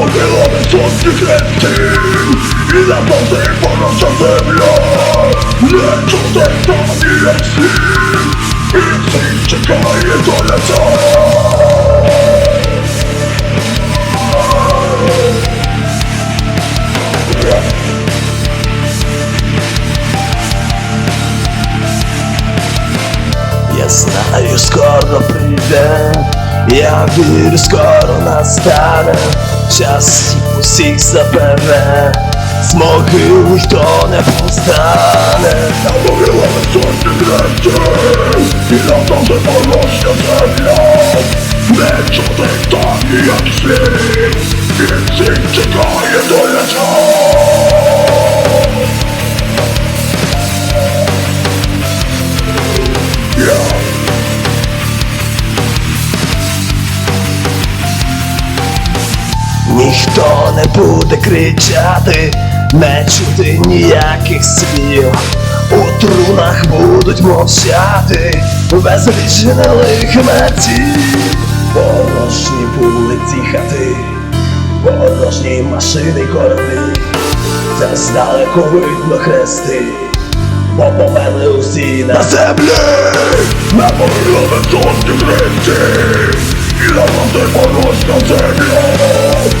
могилами сотні хрестів І назавжди порожня земля Не чути там ніяк слів І всіх чекає доля ця Я знаю, скоро прийде, я вірю, скоро настане, časti musí zabere Z mohy už to nepostane Namluvila vysoký hrenčej I na tom se poročně zemlou Vnitř odejtání jak si Więcej czekaje do Ніхто не буде кричати, не чути ніяких слів. У трунах будуть мовчати, безліч гнилих мерців. Порожні вулиці хати, порожні машини кораблі, це здалеку видно хрести, бо померли усі на землі. На могилами сотні хрестів І назавжди порожня земля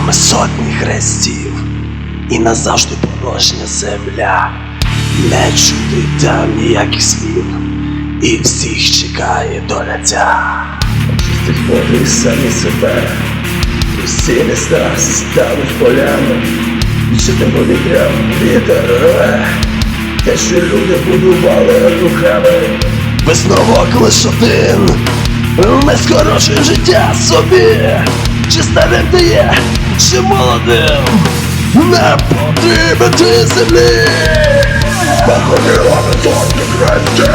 могилами сотні хрестів, і назавжди порожня земля, не чути там ніяких слів, і всіх чекає доля. Очистить води самі себе, усі міста стануть полями, читим повітрям вітер рве, те, що люди будували руками. Висновок лиш один, не скорочуй життя собі, чи старим ти є, чи молодим, не потрібен ти землі. На могилами кресті.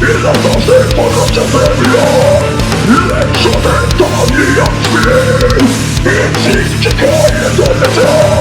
І назавжди порожня землю, лише ти там ніяк слів І всіх чекає до ця